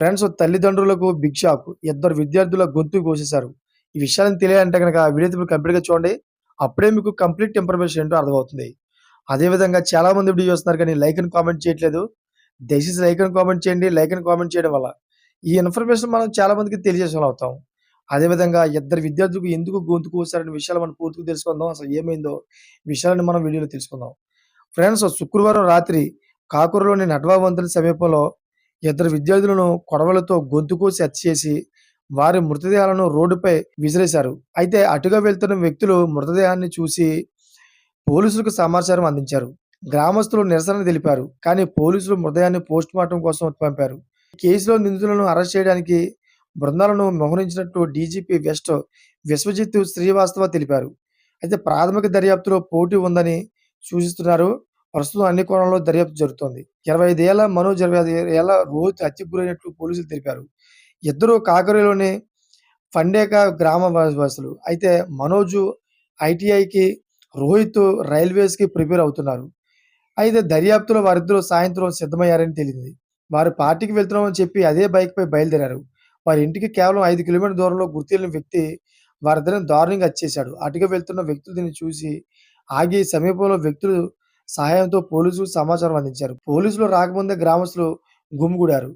Friends తల్లిదండ్రులకు big shock. ఇద్దరు విద్యార్థుల గొంతు కోసేశారు. ఈ విషయాలను తెలియాలంటే కనుక వీడియో ఇప్పుడు కంప్లీట్గా చూడండి. అప్పుడే మీకు కంప్లీట్ ఇన్ఫర్మేషన్ ఏంటో అర్థమవుతుంది. అదేవిధంగా చాలా మంది వీడియో చూస్తున్నారు కానీ లైక్ అని కామెంట్ చేయట్లేదు. దయచేసి లైక్ అని కామెంట్ చేయండి. లైక్ అని కామెంట్ చేయడం వల్ల ఈ ఇన్ఫర్మేషన్ మనం చాలా మందికి తెలియజేసే అవుతాం అదేవిధంగా ఇద్దరు విద్యార్థులకు ఎందుకు గొంతు కోసారనే విషయాలు మనం పూర్తిగా తెలుసుకుందాం. అసలు ఏమైందో విషయాలను మనం వీడియోలో తెలుసుకుందాం. ఫ్రెండ్స్ శుక్రవారం రాత్రి కాకూరులోని నడ్వా వంతుల సమీపంలో ఇద్దరు విద్యార్థులను కొడవలతో గొంతు కోసి హత్య చేసి వారి మృతదేహాలను రోడ్డుపై విసిరేశారు. అయితే అటుగా వెళ్తున్న వ్యక్తులు మృతదేహాన్ని చూసి పోలీసులకు సమాచారం అందించారు. గ్రామస్తులు నిరసన తెలిపారు. కానీ పోలీసులు మృతదేహాన్ని పోస్ట్ మార్టం కోసం పంపారు. కేసులో నిందితులను అరెస్ట్ చేయడానికి బృందాలను మోహరించినట్టు డీజీపీ వెస్ట్ విశ్వజిత్ శ్రీవాస్తవ తెలిపారు. అయితే ప్రాథమిక దర్యాప్తులో పోటీ ఉందని సూచిస్తున్నారు. ప్రస్తుతం అన్ని కోణంలో దర్యాప్తు జరుగుతోంది. ఇరవై ఐదేళ్ళ మనోజ్ ఇరవై ఐదు ఏళ్ళ రోహిత్ హత్యకు గురైనట్లు పోలీసులు తెలిపారు. ఇద్దరు కాకరిలోని ఫండేక గ్రామ వాసులు అయితే మనోజు ఐటీఐకి రోహిత్ రైల్వేస్కి ప్రిపేర్ అవుతున్నారు. అయితే దర్యాప్తులో వారిద్దరూ సాయంత్రం సిద్ధమయ్యారని తెలిసింది వారు పార్టీకి వెళ్తున్నామని చెప్పి అదే బైక్పై బయలుదేరారు. వారి ఇంటికి కేవలం ఐదు కిలోమీటర్ దూరంలో గుర్తిల్లిన వ్యక్తి వారిద్దరిని దారుణంగా హత్యేశాడు అటుగా వెళ్తున్న వ్యక్తులు దీన్ని చూసి ఆగి సమీపంలో వ్యక్తులు సహాయంతో పోలీసులు సమాచారం అందించారు. పోలీసులు రాకముందే గ్రామస్తులు గుమిగూడారు.